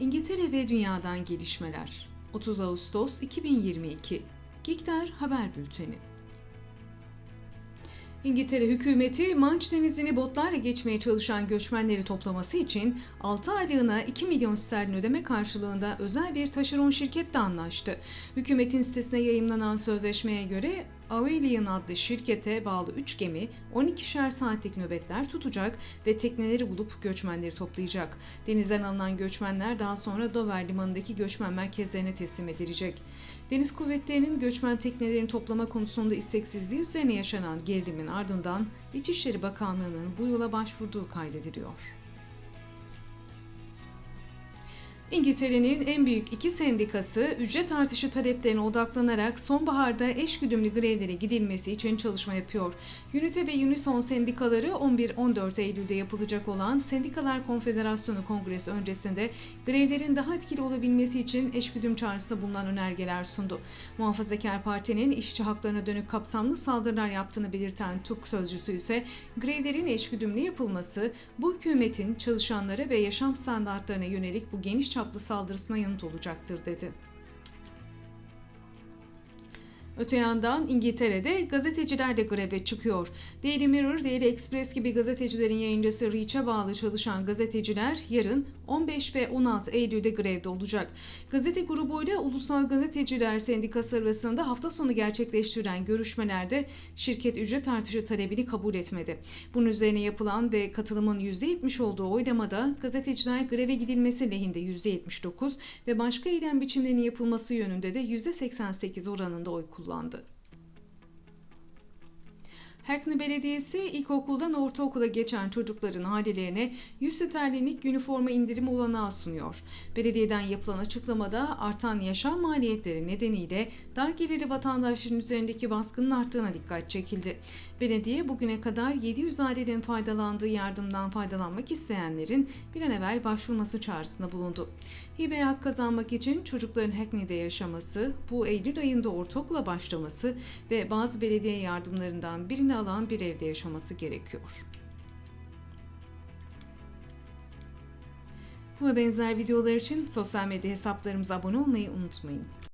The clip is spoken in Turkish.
İngiltere ve Dünya'dan gelişmeler. 30 Ağustos 2022. Gikter Haber Bülteni. İngiltere hükümeti Manş Denizi'ni botlarla geçmeye çalışan göçmenleri toplaması için 6 aylığına 2 milyon sterlin ödeme karşılığında özel bir taşeron şirketle anlaştı. Hükümetin sitesine yayımlanan sözleşmeye göre Aurelian adlı şirkete bağlı 3 gemi 12'şer saatlik nöbetler tutacak ve tekneleri bulup göçmenleri toplayacak. Denizden alınan göçmenler daha sonra Dover limanındaki göçmen merkezlerine teslim edilecek. Deniz kuvvetlerinin göçmen teknelerini toplama konusunda isteksizliği üzerine yaşanan gerilimin ardından İçişleri Bakanlığı'nın bu yola başvurduğu kaydediliyor. İngiltere'nin en büyük iki sendikası ücret artışı taleplerine odaklanarak sonbaharda eşgüdümlü grevlere gidilmesi için çalışma yapıyor. Unite ve Unison sendikaları 11-14 Eylül'de yapılacak olan Sendikalar Konfederasyonu Kongresi öncesinde grevlerin daha etkili olabilmesi için eşgüdüm çağrısında bulunan önergeler sundu. Muhafazakar Parti'nin işçi haklarına dönük kapsamlı saldırılar yaptığını belirten TUK sözcüsü ise grevlerin eşgüdümlü yapılması bu hükümetin çalışanlara ve yaşam standartlarına yönelik bu geniş çaplı saldırısına yanıt olacaktır dedi. Öte yandan İngiltere'de gazeteciler de greve çıkıyor. Daily Mirror, Daily Express gibi gazetecilerin yayıncısı Reach'e bağlı çalışan gazeteciler yarın 15 ve 16 Eylül'de grevde olacak. Gazete grubuyla Ulusal Gazeteciler Sendikası arasında hafta sonu gerçekleştirilen görüşmelerde şirket ücret artışı talebini kabul etmedi. Bunun üzerine yapılan ve katılımın %70 olduğu oylamada gazeteciler greve gidilmesi lehinde %79 ve başka eylem biçimlerinin yapılması yönünde de %88 oranında oy kullandı kullandı. Hackney Belediyesi ilkokuldan ortaokula geçen çocukların ailelerine 100 sterlinlik üniforma indirimi olanağı sunuyor. Belediyeden yapılan açıklamada artan yaşam maliyetleri nedeniyle dar gelirli vatandaşların üzerindeki baskının arttığına dikkat çekildi. Belediye bugüne kadar 700 ailenin faydalandığı yardımdan faydalanmak isteyenlerin bir an evvel başvurması çağrısında bulundu. Hibe hak kazanmak için çocukların Hackney'de yaşaması, bu Eylül ayında ortaokula başlaması ve bazı belediye yardımlarından birini alan bir evde yaşaması gerekiyor. Bu ve benzer videolar için sosyal medya hesaplarımıza abone olmayı unutmayın.